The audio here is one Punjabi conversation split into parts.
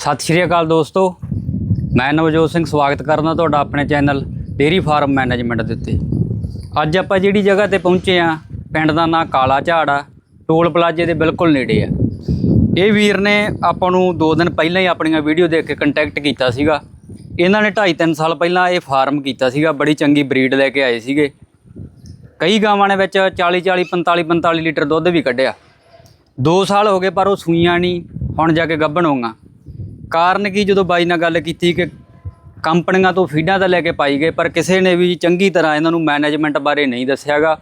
ਸਤਿ ਸ਼੍ਰੀ ਅਕਾਲ ਦੋਸਤੋ। ਮੈਂ ਨਵਜੋਤ ਸਿੰਘ, ਸਵਾਗਤ ਕਰਦਾ ਤੁਹਾਡਾ ਆਪਣੇ ਚੈਨਲ ਡੇਰੀ ਫਾਰਮ ਮੈਨੇਜਮੈਂਟ ਦੇ ਉੱਤੇ। ਅੱਜ ਆਪਾਂ ਜਿਹੜੀ ਜਗ੍ਹਾ ਤੇ ਪਹੁੰਚੇ ਆ ਪਿੰਡ ਦਾ ਨਾਂ ਕਾਲਾ ਝਾੜ ਆ, ਟੋਲ ਪਲਾਜ਼ੇ ਦੇ ਬਿਲਕੁਲ ਨੇੜੇ ਆ। ਇਹ ਵੀਰ ਨੇ ਆਪਾਂ ਨੂੰ 2 ਦਿਨ ਪਹਿਲਾਂ ਹੀ ਆਪਣੀਆਂ ਵੀਡੀਓ ਦੇਖ ਕੇ ਕੰਟੈਕਟ ਕੀਤਾ ਸੀਗਾ। ਇਹਨਾਂ ਨੇ 2.5-3 ਸਾਲ ਪਹਿਲਾਂ ਇਹ ਫਾਰਮ ਕੀਤਾ ਸੀਗਾ, ਬੜੀ ਚੰਗੀ ਬਰੀਡ ਲੈ ਕੇ ਆਏ ਸੀਗੇ। ਕਈ ਗਾਵਾਂ ਨੇ ਵਿੱਚ 40 40 45 45 ਲੀਟਰ ਦੁੱਧ ਵੀ ਕੱਢਿਆ। 2 ਸਾਲ ਹੋ ਗਏ ਪਰ ਉਹ ਸੂਈਆਂ ਨਹੀਂ, ਹੁਣ ਜਾ ਕੇ ਗੱਭਣ ਹੋਊਗਾ। ਕਾਰਨ ਕੀ ਜਦੋਂ ਬਾਈ ਨਾਲ ਗੱਲ ਕੀਤੀ ਕਿ ਕੰਪਨੀਆਂ ਤੋਂ ਫੀਡਾਂ ਤਾਂ ਲੈ ਕੇ ਪਾਈ ਗਏ, ਪਰ ਕਿਸੇ ਨੇ ਵੀ ਚੰਗੀ ਤਰ੍ਹਾਂ ਇਹਨਾਂ ਨੂੰ ਮੈਨੇਜਮੈਂਟ ਬਾਰੇ ਨਹੀਂ ਦੱਸਿਆਗਾ।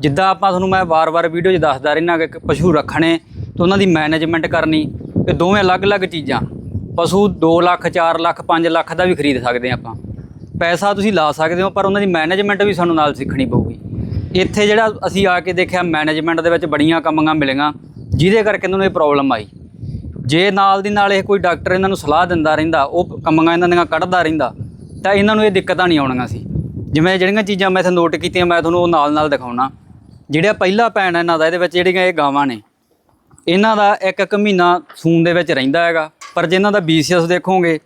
ਜਿੱਦਾਂ ਆਪਾਂ ਤੁਹਾਨੂੰ ਮੈਂ ਵਾਰ-ਵਾਰ ਵੀਡੀਓ 'ਚ ਦੱਸਦਾ ਰਹਿਣਾ ਕਿ ਪਸ਼ੂ ਰੱਖਣੇ ਤੇ ਉਹਨਾਂ ਦੀ ਮੈਨੇਜਮੈਂਟ ਕਰਨੀ, ਇਹ ਦੋਵੇਂ ਅਲੱਗ-ਅਲੱਗ ਚੀਜ਼ਾਂ। ਪਸ਼ੂ 2 ਲੱਖ 4 ਲੱਖ 5 ਲੱਖ ਦਾ ਵੀ ਖਰੀਦ ਸਕਦੇ ਹਾਂ ਆਪਾਂ। ਪੈਸਾ ਤੁਸੀਂ ਲਾ ਸਕਦੇ ਹੋ, ਪਰ ਉਹਨਾਂ ਦੀ ਮੈਨੇਜਮੈਂਟ ਵੀ ਸਾਨੂੰ ਨਾਲ ਸਿੱਖਣੀ ਪਊਗੀ। ਇੱਥੇ ਜਿਹੜਾ ਅਸੀਂ ਆ ਕੇ ਦੇਖਿਆ ਮੈਨੇਜਮੈਂਟ ਦੇ ਵਿੱਚ ਬੜੀਆਂ ਕਮੀਆਂ ਮਿਲੀਆਂ, ਜਿਹਦੇ ਕਰਕੇ ਇਹਨਾਂ ਨੂੰ ਇਹ ਪ੍ਰੋਬਲਮ ਆਈ। ਜੇ ਨਾਲ ਦੀ ਨਾਲ ਇਹ ਕੋਈ ਡਾਕਟਰ ਇਹਨਾਂ ਨੂੰ ਸਲਾਹ ਦਿੰਦਾ ਰਹਿੰਦਾ, ਉਹ ਕਮੀਆਂ ਇਹਨਾਂ ਦੀਆਂ ਕੱਢਦਾ ਰਹਿੰਦਾ, ਤਾਂ ਇਹਨਾਂ ਨੂੰ ਇਹ ਦਿੱਕਤਾਂ ਨਹੀਂ ਆਉਣੀਆਂ ਸੀ। ਜਿਵੇਂ ਜਿਹੜੀਆਂ ਚੀਜ਼ਾਂ ਮੈਂ ਇੱਥੇ ਨੋਟ ਕੀਤੀਆਂ, ਮੈਂ ਤੁਹਾਨੂੰ ਉਹ ਨਾਲ ਨਾਲ ਦਿਖਾਉਣਾ। ਜਿਹੜਾ ਪਹਿਲਾ ਪੈਣ ਇਹਨਾਂ ਦਾ, ਇਹਦੇ ਵਿੱਚ ਜਿਹੜੀਆਂ ਇਹ ਗਾਵਾਂ ਨੇ, ਇਹਨਾਂ ਦਾ ਇੱਕ ਇੱਕ ਮਹੀਨਾ ਸੂਨ ਦੇ ਵਿੱਚ ਰਹਿੰਦਾ ਹੈਗਾ। ਪਰ ਜੇ ਇਹਨਾਂ ਦਾ ਬੀਸੀਐਸ ਦੇਖੋਗੇ,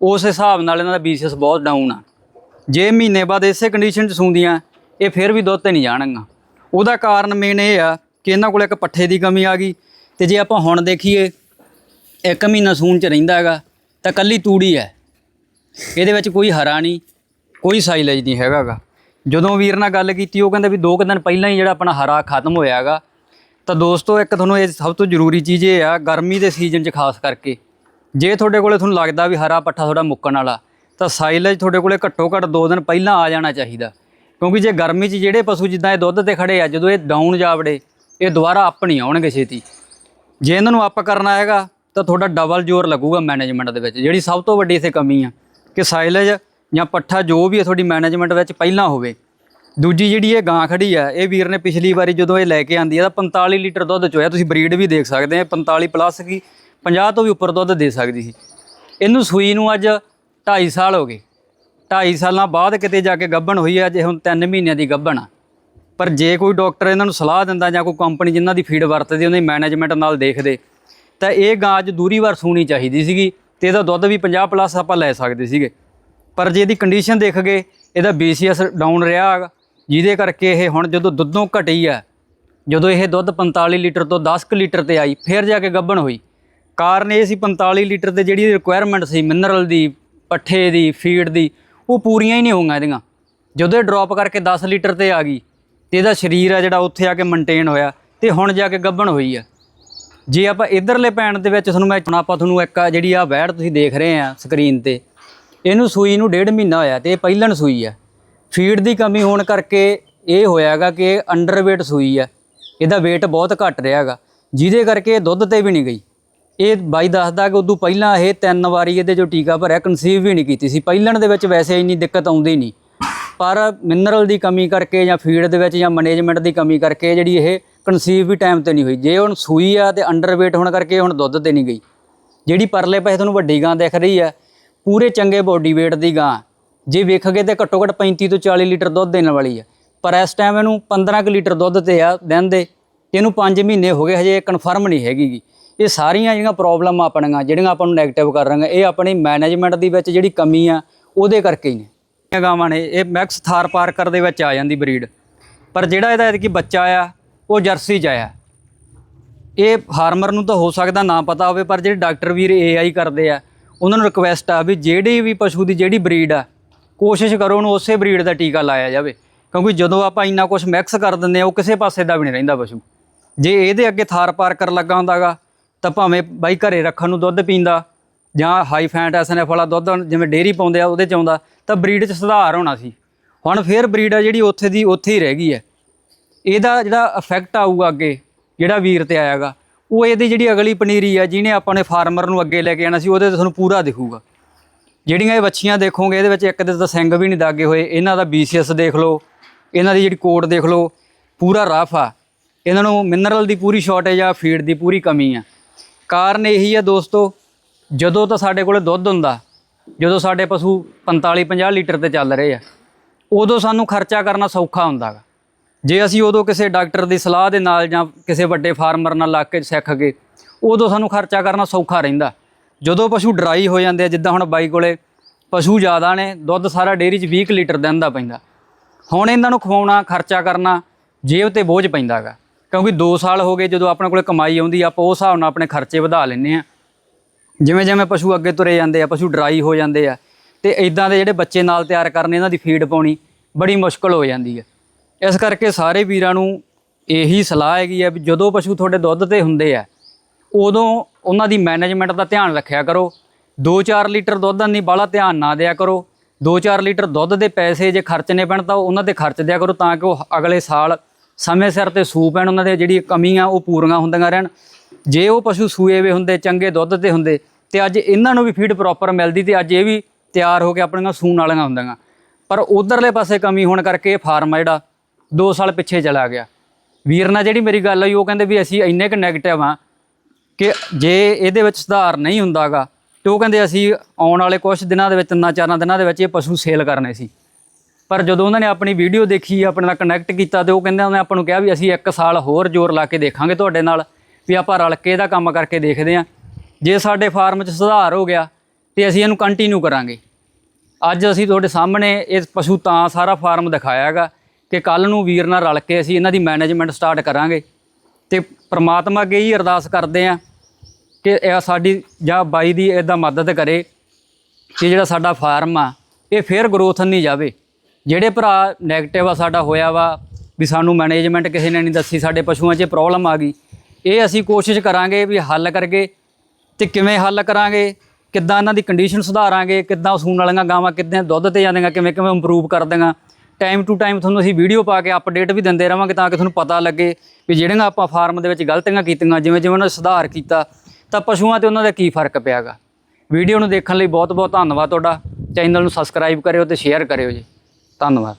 ਉਸ ਹਿਸਾਬ ਨਾਲ ਇਹਨਾਂ ਦਾ ਬੀਸੀਐਸ ਬਹੁਤ ਡਾਊਨ ਆ। ਜੇ ਮਹੀਨੇ ਬਾਅਦ ਇਸੇ ਕੰਡੀਸ਼ਨ 'ਚ ਸੂੰਦੀਆਂ, ਇਹ ਫਿਰ ਵੀ ਦੁੱਧ ਤੇ ਨਹੀਂ ਜਾਣਗੀਆਂ। ਉਹਦਾ ਕਾਰਨ ਮੇਨ ਇਹ ਆ ਕਿ ਇਹਨਾਂ ਕੋਲ ਇੱਕ ਪੱਠੇ ਦੀ ਕਮੀ ਆ ਗਈ। ਤੇ ਜੇ ਆਪਾਂ ਹੁਣ ਦੇਖੀਏ ਇੱਕ ਮਹੀਨਾ ਸੂਣ 'ਚ ਰਹਿੰਦਾ ਹੈਗਾ, ਤਾਂ ਕੱਲੀ ਤੂੜੀ ਹੈ। ਇਹਦੇ ਵਿੱਚ ਕੋਈ ਹਰਾ ਨਹੀਂ, ਕੋਈ ਸਾਈਲੇਜ ਨਹੀਂ ਹੈਗਾਗਾ ਜਦੋਂ ਵੀਰ ਨਾਲ ਗੱਲ ਕੀਤੀ, ਉਹ ਕਹਿੰਦਾ ਵੀ ਦੋ ਕੁ ਦਿਨ ਪਹਿਲਾਂ ਹੀ ਜਿਹੜਾ ਆਪਣਾ ਹਰਾ ਖਤਮ ਹੋਇਆ ਹੈਗਾ ਤਾਂ ਦੋਸਤੋ, ਇੱਕ ਤੁਹਾਨੂੰ ਇਹ ਸਭ ਤੋਂ ਜ਼ਰੂਰੀ ਚੀਜ਼ ਇਹ ਆ, ਗਰਮੀ ਦੇ ਸੀਜ਼ਨ 'ਚ ਖਾਸ ਕਰਕੇ। ਜੇ ਤੁਹਾਡੇ ਕੋਲੇ ਤੁਹਾਨੂੰ ਲੱਗਦਾ ਵੀ ਹਰਾ ਪੱਠਾ ਤੁਹਾਡਾ ਮੁੱਕਣ ਵਾਲਾ, ਤਾਂ ਸਾਈਲੇਜ ਤੁਹਾਡੇ ਕੋਲੇ ਘੱਟੋ ਘੱਟ 2 ਦਿਨ ਪਹਿਲਾਂ ਆ ਜਾਣਾ ਚਾਹੀਦਾ। ਕਿਉਂਕਿ ਜੇ ਗਰਮੀ 'ਚ ਜਿਹੜੇ ਪਸ਼ੂ ਜਿੱਦਾਂ ਇਹ ਦੁੱਧ ਤੇ ਖੜੇ ਆ, ਜਦੋਂ ਇਹ ਡਾਊਨ ਜਾਵੜੇ ਇਹ ਦੁਬਾਰਾ ਅਪ ਨਹੀਂ ਆਉਣਗੇ ਛੇਤੀ। ਜੇ ਇਹਨਾਂ ਨੂੰ ਅਪ ਕਰਨਾ ਹੈਗਾ ਤਾਂ ਤੁਹਾਡਾ ਡਬਲ ਜ਼ੋਰ ਲੱਗੂਗਾ ਮੈਨੇਜਮੈਂਟ ਦੇ ਵਿੱਚ, ਜਿਹੜੀ ਸਭ ਤੋਂ ਵੱਡੀ ਇਥੇ ਕਮੀ ਆ ਕਿ ਸਾਈਲੇਜ ਜਾਂ ਪੱਠਾ ਜੋ ਵੀ ਹੈ ਤੁਹਾਡੀ ਮੈਨੇਜਮੈਂਟ ਵਿੱਚ ਪਹਿਲਾਂ ਹੋਵੇ। ਦੂਜੀ ਜਿਹੜੀ ਇਹ ਗਾਂ ਖੜੀ ਆ, ਇਹ ਵੀਰ ਨੇ ਪਿਛਲੀ ਵਾਰੀ ਜਦੋਂ ਇਹ ਲੈ ਕੇ ਆਂਦੀ ਆ, ਤਾਂ 45 ਲੀਟਰ ਦੁੱਧ ਚੋਇਆ, ਤੁਸੀਂ ਬਰੀਡ ਵੀ ਦੇਖ ਸਕਦੇ ਆ 45 ਪਲੱਸ ਕੀ 50 ਤੋਂ ਵੀ ਉੱਪਰ ਦੁੱਧ ਦੇ ਸਕਦੀ ਸੀ। ਇਹਨੂੰ ਸੂਈ ਨੂੰ ਅੱਜ 2.5 ਸਾਲ ਹੋ ਗਏ। 2.5 ਸਾਲਾਂ ਬਾਅਦ ਕਿਤੇ ਜਾ ਕੇ ਗੱਭਣ ਹੋਈ ਆ ਜੇ ਹੁਣ 3 ਮਹੀਨਿਆਂ ਦੀ ਗੱਭਣ ਆ। ਪਰ ਜੇ ਕੋਈ ਡਾਕਟਰ ਇਹਨਾਂ ਨੂੰ ਸਲਾਹ ਦਿੰਦਾ ਜਾਂ ਕੋਈ ਕੰਪਨੀ ਜਿਨ੍ਹਾਂ ਦੀ ਫੀਡ ਵਰਤਦੀ, ਉਹਨਾਂ ਦੀ ਮੈਨੇਜਮੈਂਟ ਨਾਲ ਦੇਖਦੇ ਤਾਂ ਇਹ ਗਾਂ ਅੱਜ ਦੂਰੀ ਵਾਰ ਸੂਣੀ ਚਾਹੀਦੀ ਸੀਗੀ ਤੇ ਇਹਦਾ ਦੁੱਧ ਵੀ 50 ਪਲੱਸ ਆਪਾਂ ਲੈ ਸਕਦੇ ਸੀਗੇ। ਪਰ ਜੇ ਇਹਦੀ ਕੰਡੀਸ਼ਨ ਦੇਖ ਗਏ, ਇਹਦਾ BCS ਡਾਊਨ ਰਿਹਾ ਜਿਹਦੇ ਕਰਕੇ ਇਹ ਹੁਣ ਜਦੋਂ ਦੁੱਧੋਂ ਘਟੀ ਆ, ਜਦੋਂ ਇਹ ਦੁੱਧ 45 ਲੀਟਰ ਤੋਂ 10 ਕੁ ਲੀਟਰ ਤੇ ਆਈ, ਫਿਰ ਜਾ ਕੇ ਗੱਬਣ ਹੋਈ। ਕਾਰਨ ਇਹ ਸੀ 45 ਲੀਟਰ ਤੇ ਜਿਹੜੀ ਰਿਕੁਆਇਰਮੈਂਟ ਸੀ ਮਿਨਰਲ ਦੀ, ਪੱਠੇ ਦੀ ਫੀਡ ਦੀ, ਉਹ ਪੂਰੀਆਂ ਹੀ ਨਹੀਂ ਹੋਈਆਂ ਇਹਦੀਆਂ। ਜਦੋਂ ਇਹ ਡ੍ਰੌਪ ਕਰਕੇ 10 ਲੀਟਰ ਤੇ ਆ ਗਈ, ਤੇ ਇਹਦਾ ਸਰੀਰ ਆ ਜਿਹੜਾ, ਉੱਥੇ ਆ ਕੇ ਮੇਨਟੇਨ ਹੋਇਆ, ਤੇ ਹੁਣ ਜਾ ਕੇ ਗੱਭਣ ਹੋਈ ਆ। ਜੇ ਆਪਾਂ ਇਧਰਲੇ ਪੈਣ ਦੇ ਵਿੱਚ ਤੁਹਾਨੂੰ ਮੈਂ ਹੁਣ ਆਪਾਂ ਤੁਹਾਨੂੰ ਇੱਕ ਜਿਹੜੀ ਆ ਵੈੜ ਤੁਸੀਂ ਦੇਖ ਰਹੇ ਆ ਸਕਰੀਨ ਤੇ, ਇਹਨੂੰ ਸੂਈ ਨੂੰ ਡੇਢ ਮਹੀਨਾ ਹੋਇਆ ਤੇ ਇਹ ਪਹਿਲਣ ਸੂਈ ਆ। ਫੀਡ ਦੀ ਕਮੀ ਹੋਣ ਕਰਕੇ ਇਹ ਹੋਇਆਗਾ ਕਿ ਅੰਡਰਵੇਟ ਸੂਈ ਆ। ਇਹਦਾ weight ਬਹੁਤ ਘੱਟ ਰਿਹਾਗਾ, ਜਿਹਦੇ ਕਰਕੇ ਇਹ ਦੁੱਧ ਤੇ ਵੀ ਨਹੀਂ ਗਈ। ਇਹ ਬਾਈ ਦੱਸਦਾ ਕਿ ਉਦੋਂ ਪਹਿਲਾਂ ਇਹ ਤਿੰਨ ਵਾਰੀ ਇਹਦੇ ਜੋ ਟੀਕਾ ਭਰਿਆ ਕਨਸੀਵ ਵੀ ਨਹੀਂ ਕੀਤੀ ਸੀ। ਪਹਿਲਣ ਦੇ ਵਿੱਚ ਵੈਸੇ ਇੰਨੀ ਦਿੱਕਤ ਆਉਂਦੀ ਨਹੀਂ। ਪਰ ਮਿਨਰਲ ਦੀ ਕਮੀ ਕਰਕੇ ਜਾਂ ਫੀਡ ਦੇ ਵਿੱਚ ਜਾਂ ਮੈਨੇਜਮੈਂਟ ਦੀ ਕਮੀ ਕਰਕੇ ਜਿਹੜੀ ਇਹ ਕਨਸੀਵ ਵੀ ਟਾਈਮ ਤੇ ਨਹੀਂ ਹੋਈ। ਜੇ ਹੁਣ ਸੂਈ ਆ ਤੇ ਅੰਡਰਵੇਟ ਹੋਣ ਕਰਕੇ ਹੁਣ ਦੁੱਧ ਤੇ ਨਹੀਂ ਗਈ। ਜਿਹੜੀ ਪਰਲੇ ਪਾਸੇ ਤੁਹਾਨੂੰ ਵੱਡੀ ਗਾਂ ਦਿਖ ਰਹੀ ਆ, ਪੂਰੇ ਚੰਗੇ ਬੋਡੀ weight ਦੀ ਗਾਂ। ਜੇ ਵੇਖੋਗੇ ਤੇ ਘੱਟੋ ਘੱਟ 35 ਤੋਂ 40 ਲੀਟਰ ਦੁੱਧ ਦੇਣ ਵਾਲੀ ਆ। ਪਰ ਇਸ ਟਾਈਮ ਇਹਨੂੰ 15 ਕੁ ਲੀਟਰ ਦੁੱਧ ਤੇ ਆ ਦਿਨ ਦੇ। ਇਹਨੂੰ 5 ਮਹੀਨੇ ਹੋ ਗਏ, ਹਜੇ ਕਨਫਰਮ ਨਹੀਂ ਹੈਗੀ ਗੀ। ਇਹ ਸਾਰੀਆਂ ਜਿਹੜੀਆਂ ਪ੍ਰੋਬਲਮ ਆਪਣੀਆਂ, ਜਿਹੜੀਆਂ ਆਪਾਂ ਨੂੰ ਨੈਗੇਟਿਵ ਕਰ ਰਹੀਆਂ, ਇਹ ਆਪਣੀ ਮੈਨੇਜਮੈਂਟ ਦੇ ਵਿੱਚ ਜਿਹੜੀ ਕਮੀ ਆ, ਉਹਦੇ ਕਰਕੇ ਹੀ ਨੇ। ਗਾਵਾਂ ਨੇ, ਇਹ ਮੈਕਸ ਥਾਰ ਪਾਰਕਰ ਦੇ ਵਿੱਚ ਆ ਜਾਂਦੀ ਬਰੀਡ ਪਰ ਜਿਹੜਾ ਇਹਦਾ ਐਤਕੀ ਬੱਚਾ ਆ ਉਹ ਜਰਸੀ ਚ ਆਇਆ। ਇਹ ਫਾਰਮਰ ਨੂੰ ਤਾਂ ਹੋ ਸਕਦਾ ਨਾ ਪਤਾ ਹੋਵੇ, ਪਰ ਜਿਹੜੇ ਡਾਕਟਰ ਵੀਰ ਏਆਈ ਕਰਦੇ ਆ, ਉਹਨਾਂ ਨੂੰ ਰਿਕੁਐਸਟ ਆ ਵੀ ਜਿਹੜੀ ਵੀ ਪਸ਼ੂ ਦੀ ਜਿਹੜੀ ਬਰੀਡ ਆ, ਕੋਸ਼ਿਸ਼ ਕਰੋ ਉਹਨੂੰ ਉਸੇ ਬਰੀਡ ਦਾ ਟੀਕਾ ਲਾਇਆ ਜਾਵੇ। ਕਿਉਂਕਿ ਜਦੋਂ ਆਪਾਂ ਇੰਨਾ ਕੁਝ ਮਿਕਸ ਕਰ ਦਿੰਦੇ ਆ, ਉਹ ਕਿਸੇ ਪਾਸੇ ਦਾ ਵੀ ਨਹੀਂ ਰਹਿੰਦਾ ਪਸ਼ੂ। ਜੇ ਇਹਦੇ ਅੱਗੇ ਥਾਰ ਪਾਰ ਕਰ ਲੱਗਾ ਹੁੰਦਾਗਾ, ਤਾਂ ਭਾਵੇਂ ਬਾਈ ਘਰੇ ਰੱਖਣ ਨੂੰ ਦੁੱਧ ਪੀਂਦਾ, ਜਾਂ ਹਾਈ ਫੈਟ ਐਸਐਨਐਫ ਵਾਲਾ ਦੁੱਧ ਜਿਵੇਂ ਡੇਅਰੀ ਪਾਉਂਦੇ ਆ, ਉਹਦੇ ਚ ਆਉਂਦਾ, ਤਾਂ ਬਰੀਡ 'ਚ ਸੁਧਾਰ ਹੋਣਾ ਸੀ। ਹੁਣ ਫੇਰ ਬਰੀਡ ਆ ਜਿਹੜੀ ਉੱਥੇ ਦੀ, ਉੱਥੇ ਹੀ ਰਹਿ ਗਈ ਹੈ। ਇਹਦਾ ਜਿਹੜਾ ਇਫੈਕਟ ਆਊਗਾ ਅੱਗੇ, ਜਿਹੜਾ ਵੀਰ ਤੇ ਆਇਆਗਾ, ਉਹ ਇਹਦੀ ਜਿਹੜੀ ਅਗਲੀ ਪਨੀਰੀ ਆ, ਜਿਹਨੇ ਆਪਾਂ ਨੇ ਫਾਰਮਰ ਨੂੰ ਅੱਗੇ ਲੈ ਕੇ ਆਣਾ ਸੀ, ਉਹਦੇ ਤੇ ਤੁਹਾਨੂੰ ਪੂਰਾ ਦਿਖੂਗਾ। ਜਿਹੜੀਆਂ ਇਹ ਵੱਛੀਆਂ ਦੇਖੋਗੇ, ਇਹਦੇ ਵਿੱਚ ਇੱਕ ਦੇ ਤਾਂ ਸਿੰਗ ਵੀ ਨਹੀਂ ਦਾਗੇ ਹੋਏ, ਇਹਨਾਂ ਦਾ BCS ਦੇਖ ਲਓ, ਇਹਨਾਂ ਦੀ ਜਿਹੜੀ ਕੋਟ ਦੇਖ ਲਓ, ਪੂਰਾ ਰਫ ਆ। ਇਹਨਾਂ ਨੂੰ ਮਿਨਰਲ ਦੀ ਪੂਰੀ ਸ਼ਾਰਟੇਜ ਆ ਫੀਡ ਦੀ ਪੂਰੀ ਕਮੀ ਆ। ਕਾਰਨ ਇਹੀ ਆ ਦੋਸਤੋ, ਜਦੋਂ ਤਾਂ ਸਾਡੇ ਕੋਲੇ ਦੁੱਧ ਹੁੰਦਾ, ਜਦੋਂ ਸਾਡੇ ਪਸ਼ੂ 45 50 ਲੀਟਰ ਤੇ ਚੱਲ ਰਹੇ ਆ, ਉਦੋਂ ਸਾਨੂੰ ਖਰਚਾ ਕਰਨਾ ਸੌਖਾ ਹੁੰਦਾ ਗਾ। ਜੇ ਅਸੀਂ ਉਦੋਂ ਕਿਸੇ ਡਾਕਟਰ ਦੀ ਸਲਾਹ ਦੇ ਨਾਲ ਜਾਂ ਕਿਸੇ ਵੱਡੇ ਫਾਰਮਰ ਨਾਲ ਲੱਗ ਕੇ ਸਿੱਖ ਗਏ, ਉਦੋਂ ਸਾਨੂੰ ਖਰਚਾ ਕਰਨਾ ਸੌਖਾ ਰਹਿੰਦਾ। ਜਦੋਂ ਪਸ਼ੂ ਡਰਾਈ ਹੋ ਜਾਂਦੇ ਆ, ਜਿੱਦਾਂ ਹੁਣ ਬਾਈ ਕੋਲੇ ਪਸ਼ੂ ਜ਼ਿਆਦਾ ਨੇ, ਦੁੱਧ ਸਾਰਾ ਡੇਅਰੀ 'ਚ 20 ਕੁ ਲੀਟਰ ਦਿਨ ਦਾ ਪੈਂਦਾ। ਹੁਣ ਇਹਨਾਂ ਨੂੰ ਖਵਾਉਣਾ, ਖਰਚਾ ਕਰਨਾ ਜੇਬ ਤੇ ਬੋਝ ਪੈਂਦਾਗਾ ਕਿਉਂਕਿ 2 ਸਾਲ ਹੋ ਗਏ, ਜਦੋਂ ਆਪਣੇ ਕੋਲੇ ਕਮਾਈ ਆਉਂਦੀ ਆਪਾਂ ਉਸ ਹਿਸਾਬ ਨਾਲ ਆਪਣੇ ਖਰਚੇ ਵਧਾ ਲੈਂਦੇ ਆ। ਜਿਵੇਂ ਜਿਵੇਂ ਪਸ਼ੂ ਅੱਗੇ ਤੁਰੇ ਜਾਂਦੇ ਆ, ਪਸ਼ੂ ਡਰਾਈ ਹੋ ਜਾਂਦੇ ਆ, ਤੇ ਇਦਾਂ ਦੇ ਜਿਹੜੇ ਬੱਚੇ ਨਾਲ ਤਿਆਰ ਕਰਨੇ, ਇਹਨਾਂ ਦੀ ਫੀਡ ਪਾਉਣੀ ਬੜੀ ਮੁਸ਼ਕਲ ਹੋ ਜਾਂਦੀ ਹੈ ਇਸ ਕਰਕੇ ਸਾਰੇ ਵੀਰਾਂ ਨੂੰ ਇਹੀ ਸਲਾਹ ਹੈਗੀ ਆ ਵੀ ਜਦੋਂ ਪਸ਼ੂ ਤੁਹਾਡੇ ਦੁੱਧ ਤੇ ਹੁੰਦੇ ਆ, ਉਦੋਂ ਉਹਨਾਂ ਦੀ ਮੈਨੇਜਮੈਂਟ ਦਾ ਧਿਆਨ ਰੱਖਿਆ ਕਰੋ। 2-4 ਲੀਟਰ ਦੁੱਧ ਨਹੀਂ ਬਾਹਲਾ ਧਿਆਨ ਨਾ ਦਿਆ ਕਰੋ। 2-4 ਲੀਟਰ ਦੁੱਧ ਦੇ ਪੈਸੇ ਜੇ ਖਰਚਣੇ ਪੈਣ ਤਾਂ ਉਹਨਾਂ ਤੇ ਖਰਚ ਦਿਆ ਕਰੋ ਤਾਂ ਕਿ ਉਹ ਅਗਲੇ ਸਾਲ ਸਮੇਂ ਸਿਰ ਤੇ ਸੂ ਪੈਣ, ਉਹਨਾਂ ਦੇ ਜਿਹੜੀ ਕਮੀਆਂ ਉਹ ਪੂਰੀਆਂ ਹੁੰਦੀਆਂ ਰਹਿਣ। ਜੇ ਉਹ ਪਸ਼ੂ ਸੂਏ ਵੇ ਹੁੰਦੇ, ਚੰਗੇ ਦੁੱਧ ਤੇ ਹੁੰਦੇ, ਤੇ ਅੱਜ ਇਹਨਾਂ ਨੂੰ ਵੀ ਫੀਡ ਪ੍ਰੋਪਰ ਮਿਲਦੀ ਤੇ ਅੱਜ ਇਹ ਵੀ ਤਿਆਰ ਹੋ ਕੇ ਆਪਣੀਆਂ ਸੂਣ ਵਾਲੀਆਂ ਹੁੰਦੀਆਂ। ਪਰ ਉਧਰਲੇ ਪਾਸੇ ਕਮੀ ਹੋਣ ਕਰਕੇ ਇਹ ਫਾਰਮ ਆ ਜਿਹੜਾ 2 ਸਾਲ ਪਿੱਛੇ ਚਲਾ ਗਿਆ। ਵੀਰ ਨਾਲ ਜਿਹੜੀ ਮੇਰੀ ਗੱਲ ਹੋਈ, ਉਹ ਕਹਿੰਦੇ ਵੀ ਅਸੀਂ ਇੰਨੇ ਕੁ ਨੈਗੇਟਿਵ ਆ ਕਿ ਜੇ ਇਹਦੇ ਵਿੱਚ ਸੁਧਾਰ ਨਹੀਂ ਹੁੰਦਾਗਾ, ਤੇ ਉਹ ਕਹਿੰਦੇ ਅਸੀਂ ਆਉਣ ਵਾਲੇ ਕੁਝ ਦਿਨਾਂ ਦੇ ਵਿੱਚ, ਤਿੰਨਾਂ ਚਾਰਾਂ ਦਿਨਾਂ ਦੇ ਵਿੱਚ ਇਹ ਪਸ਼ੂ ਸੇਲ ਕਰਨੇ ਸੀ। ਪਰ ਜਦੋਂ ਉਹਨਾਂ ਨੇ ਆਪਣੀ ਵੀਡੀਓ ਦੇਖੀ, ਆਪਣੇ ਨਾਲ ਕਨੈਕਟ ਕੀਤਾ, ਤੇ ਉਹ ਕਹਿੰਦੇ ਉਹਨੇ ਆਪਾਂ ਨੂੰ ਕਿਹਾ ਵੀ ਅਸੀਂ ਇੱਕ ਸਾਲ ਹੋਰ ਜ਼ੋਰ ਲਾ ਕੇ ਦੇਖਾਂਗੇ ਤੁਹਾਡੇ ਨਾਲ, ਵੀ ਆਪਾਂ ਰਲ ਕੇ ਇਹਦਾ ਕੰਮ ਕਰਕੇ ਦੇਖਦੇ ਹਾਂ। ਜੇ ਸਾਡੇ ਫਾਰਮ 'ਚ ਸੁਧਾਰ ਹੋ ਗਿਆ, ਤੇ ਅਸੀਂ ਇਹਨੂੰ ਕੰਟੀਨਿਊ ਕਰਾਂਗੇ। ਅੱਜ ਅਸੀਂ ਤੁਹਾਡੇ ਸਾਹਮਣੇ ਇਹ ਪਸ਼ੂ ਤਾਂ ਸਾਰਾ ਫਾਰਮ ਦਿਖਾਇਆ ਹੈਗਾ ਕਿ ਕੱਲ ਨੂੰ ਵੀਰ ਨਾਲ ਰਲ ਕੇ ਅਸੀਂ ਇਹਨਾਂ ਦੀ ਮੈਨੇਜਮੈਂਟ ਸਟਾਰਟ ਕਰਾਂਗੇ। ਤੇ ਪ੍ਰਮਾਤਮਾ ਅੱਗੇ ਹੀ ਅਰਦਾਸ ਕਰਦੇ ਆ ਕਿ ਇਹ ਸਾਡੀ ਜਾਂ ਬਾਈ ਦੀ ਇਦਾਂ ਮਦਦ ਕਰੇ ਕਿ ਜਿਹੜਾ ਸਾਡਾ ਫਾਰਮ ਆ, ਇਹ ਫੇਰ ਗਰੋਥ ਨਹੀਂ ਜਾਵੇ। ਜਿਹੜੇ ਭਰਾ 네ਗੇਟਿਵ ਆ ਸਾਡਾ ਹੋਇਆ ਵਾ, ਵੀ ਸਾਨੂੰ ਮੈਨੇਜਮੈਂਟ ਕਿਸੇ ਨੇ ਨਹੀਂ ਦੱਸੀ, ਸਾਡੇ ਪਸ਼ੂਆਂ 'ਚ ਪ੍ਰੋਬਲਮ ਆ ਗਈ, ਇਹ ਅਸੀਂ ਕੋਸ਼ਿਸ਼ ਕਰਾਂਗੇ ਵੀ ਹੱਲ ਕਰਕੇ ਤੇ ਕਿਵੇਂ ਹੱਲ ਕਰਾਂਗੇ, ਕਿੱਦਾਂ ਇਹਨਾਂ ਦੀ ਕੰਡੀਸ਼ਨ ਸੁਧਾਰਾਂਗੇ, ਕਿੱਦਾਂ ਸੂਣ ਵਾਲੀਆਂ ਗਾਵਾਂ ਕਿੱਦਾਂ ਦੁੱਧ ਤੇ ਜਾਂਦੀਆਂ ਕਿਵੇਂ ਕਿਵੇਂ ਇੰਪਰੂਵ ਕਰ ਦਾਂਗਾ ਟਾਈਮ ਟੂ ਟਾਈਮ ਤੁਹਾਨੂੰ ਅਸੀਂ ਵੀਡੀਓ ਪਾ ਕੇ ਅਪਡੇਟ ਵੀ ਦਿੰਦੇ ਰਵਾਂਗੇ ਤਾਂ ਕਿ ਤੁਹਾਨੂੰ ਪਤਾ ਲੱਗੇ ਵੀ ਜਿਹੜੀਆਂ ਆਪਾਂ ਫਾਰਮ ਦੇ ਵਿੱਚ ਗਲਤੀਆਂ ਕੀਤੀਆਂ, ਜਿਵੇਂ ਜਿਵੇਂ ਉਹਨਾਂ ਨੇ ਸੁਧਾਰ ਕੀਤਾ, ਤਾਂ ਪਸ਼ੂਆਂ ਤੇ ਉਹਨਾਂ ਦਾ ਕੀ ਫ਼ਰਕ ਪਿਆਗਾ। ਵੀਡੀਓ ਨੂੰ ਦੇਖਣ ਲਈ ਬਹੁਤ ਬਹੁਤ ਧੰਨਵਾਦ ਤੁਹਾਡਾ। ਚੈਨਲ ਨੂੰ ਸਬਸਕ੍ਰਾਈਬ ਕਰਿਓ ਤੇ ਸ਼ੇਅਰ ਕਰਿਓ ਜੀ। ਧੰਨਵਾਦ।